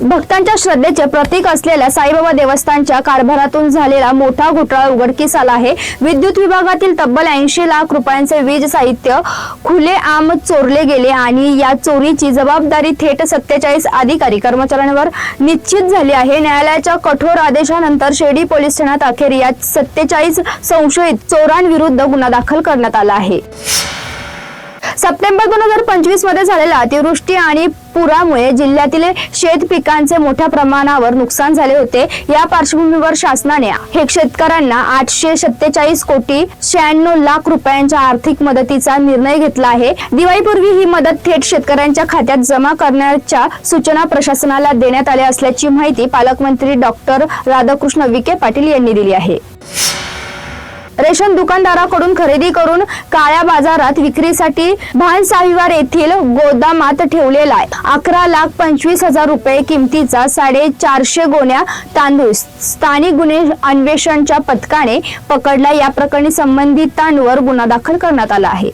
भक्तांच्या श्रद्धेचे प्रतीक असलेल्या साईबाबा देवस्थानच्या कारभारातून झालेला मोठा घोटाळा उघडकीस आला आहे. विद्युत विभागातील तब्बल ऐंशी लाख रुपयांचे वीज साहित्य खुले आम चोरले गेले आणि या चोरीची जबाबदारी थेट सत्तेचाळीस अधिकारी कर्मचाऱ्यांवर निश्चित झाली आहे. न्यायालयाच्या कठोर आदेशानंतर शेडी पोलीस ठाण्यात अखेर या सत्तेचाळीस संशयित चोरांविरुद्ध गुन्हा दाखल करण्यात आला आहे. सप्टेंबर दोन हजार पंचवीसमध्ये झालेल्या अतिवृष्टी आणि पुरामुळे जिल्ह्यातील शेत पिकांचे मोठ्या प्रमाणावर नुकसान झाले होते. या पार्श्वभूमीवर शासनाने हे शेतकऱ्यांना आठशे सत्तेचाळीस कोटी शहाण्णव लाख रुपयांच्या आर्थिक मदतीचा निर्णय घेतला आहे. दिवाळीपूर्वी ही मदत थेट शेतकऱ्यांच्या खात्यात जमा करण्याच्या सूचना प्रशासनाला देण्यात आल्या असल्याची माहिती पालकमंत्री डॉक्टर राधाकृष्ण विखे पाटील यांनी दिली आहे. रेशन दुकानदाराकडून खरेदी करून काळ्या बाजारात विक्रीसाठी भानसाविवार येथील गोदामात ठेवलेला आहे. अकरा लाख पंचवीस हजार रुपये किमतीचा साडेचारशे गोण्या तांदूळ स्थानिक गुन्हे अन्वेषणच्या पथकाने पकडला. या प्रकरणी संबंधितांवर गुन्हा दाखल करण्यात आला आहे.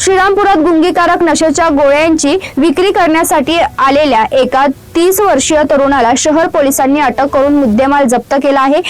श्रीरामपुरात गुंगीकारक नशेच्या गोळ्यांची विक्री करण्यासाठी आलेल्या एका तीस वर्षीय तरुणाला शहर पोलिसांनी अटक करून मुद्देमाल जप्त केला आहे.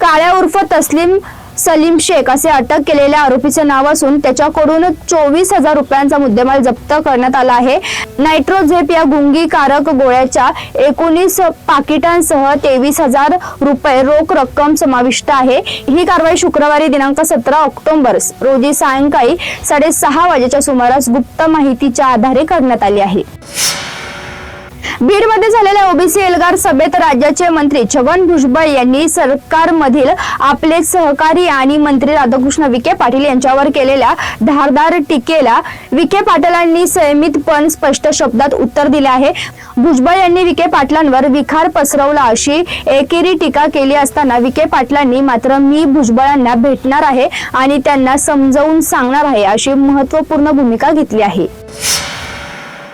काळ्या उर्फ तस्लीम सलीम शेख असे अटक केलेल्या आरोपीचे नाव असून त्याच्याकडून चोवीस हजार रुपयांचा मुद्देमाल जप्त करण्यात आला आहे. नायट्रोझेप या गुंगीकारक गोळ्याच्या एकोणीस पाकिटांसह तेवीस हजार रुपये रोख रक्कम समाविष्ट आहे. ही कारवाई शुक्रवारी दिनांक सतरा ऑक्टोबर रोजी सायंकाळी साडेसहा वाजेच्या सुमारास गुप्त माहितीच्या आधारे करण्यात आली आहे. बीडमध्ये झालेल्या ओबीसी एल्गार सभेत राज्याचे मंत्री छगन भुजबळ यांनी सरकारमधील आपले सहकारी आणि मंत्री राधाकृष्ण विखे पाटील यांच्यावर केलेल्या धारदार टीकेला विखे पाटलांनी संयमित पण स्पष्ट शब्दात उत्तर दिले आहे. भुजबळ यांनी विखे पाटलांवर विखार पसरवला अशी एकेरी टीका केली असताना विखे पाटलांनी मात्र मी भुजबळांना भेटणार आहे आणि त्यांना समजावून सांगणार आहे अशी महत्त्वपूर्ण भूमिका घेतली आहे.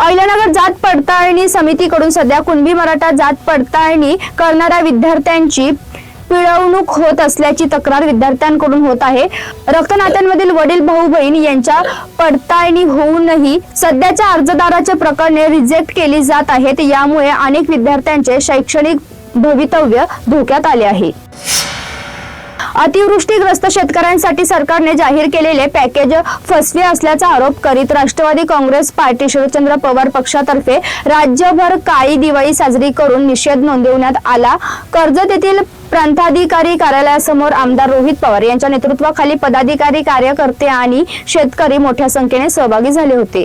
अहिल्यानगर जात पडताळणी समितीकडून सध्या कुणबी मराठा जात पडताळणी करणाऱ्या विद्यार्थ्यांची पिळवणूक होत असल्याची तक्रार विद्यार्थ्यांकडून होत आहे. रक्तनात्यांमधील वडील भाऊ बहीण यांच्या पडताळणी होऊनही सध्याच्या अर्जदाराचे प्रकरणे रिजेक्ट केली जात आहेत. यामुळे अनेक विद्यार्थ्यांचे शैक्षणिक भवितव्य धोक्यात आले आहे. अतिवृष्टीग्रस्त शेतकऱ्यांसाठी सरकारने जाहीर केलेले पॅकेज फसवे असल्याचा आरोप करीत राष्ट्रवादी काँग्रेस पार्टी शरदचंद्र पवार पक्षातर्फे राज्यभर काळी दिवाळी साजरी करून निषेध नोंदवण्यात आला. कर्जत येथील प्रांताधिकारी कार्यालयासमोर आमदार रोहित पवार यांच्या नेतृत्वाखाली पदाधिकारी कार्यकर्ते आणि शेतकरी मोठ्या संख्येने सहभागी झाले होते.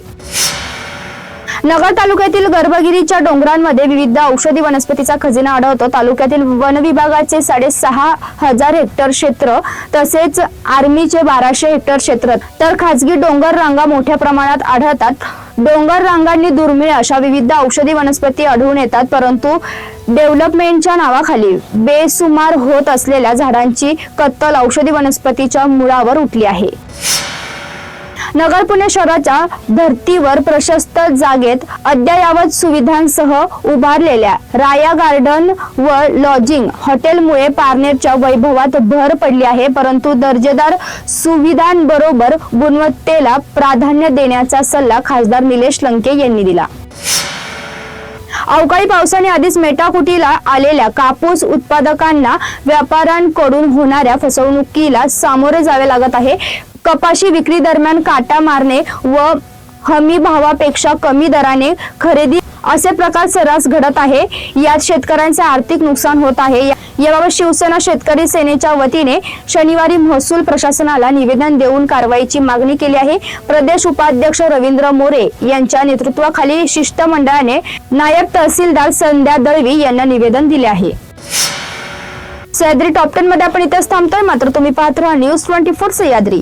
नगर तालुक्यातील गर्भगिरीच्या डोंगरांमध्ये विविध औषधी वनस्पतीचा खजिना आढळतो. तालुक्यातील वन विभागाचे साडेसहा हजार हेक्टर क्षेत्र तसेच आर्मीचे बाराशे हेक्टर क्षेत्र. तर खासगी डोंगर रांगा मोठ्या प्रमाणात आढळतात. डोंगर रांगांनी दुर्मिळ अशा विविध औषधी वनस्पती आढळून येतात परंतु डेव्हलपमेंटच्या नावाखाली बेसुमार होत असलेल्या झाडांची कत्तल औषधी वनस्पतीच्या मुळावर उठली आहे. नगर पुणे शहराच्या धर्तीवर प्रशस्त जागेत अद्ययावत सुविधांसह उभारलेल्या राया गार्डन व लॉजिंग हॉटेलमुळे पारनेरच्या वैभवात भर पडली आहे परंतु दर्जेदार सुविधांबरोबर गुणवत्तेला प्राधान्य देण्याचा सल्ला खासदार निलेश लंके यांनी दिला. अवकाळी पावसाने आधीच मेटाकुटीला आलेल्या कापूस उत्पादकांना व्यापाऱ्यांकडून होणाऱ्या फसवणुकीला सामोरे जावे लागत आहे. कपाशी विक्री दरम्यान काटा मारणे व हमी भावापेक्षा कमी दराने खरेदी असे प्रकार सर्रास घडत आहे. यात शेतकऱ्यांचे आर्थिक नुकसान होत आहे. याबाबत शिवसेना शेतकरी सेनेच्या वतीने शनिवारी महसूल प्रशासनाला निवेदन देऊन कारवाईची मागणी केली आहे. प्रदेश उपाध्यक्ष रवींद्र मोरे यांच्या नेतृत्वाखाली शिष्टमंडळाने नायब तहसीलदार संध्या दळवी यांना निवेदन दिले आहे. सह्याद्री टॉप टेन मध्ये आपण इथेच थांबतोय. मात्र तुम्ही पाहत राहा news twenty four Sahyadri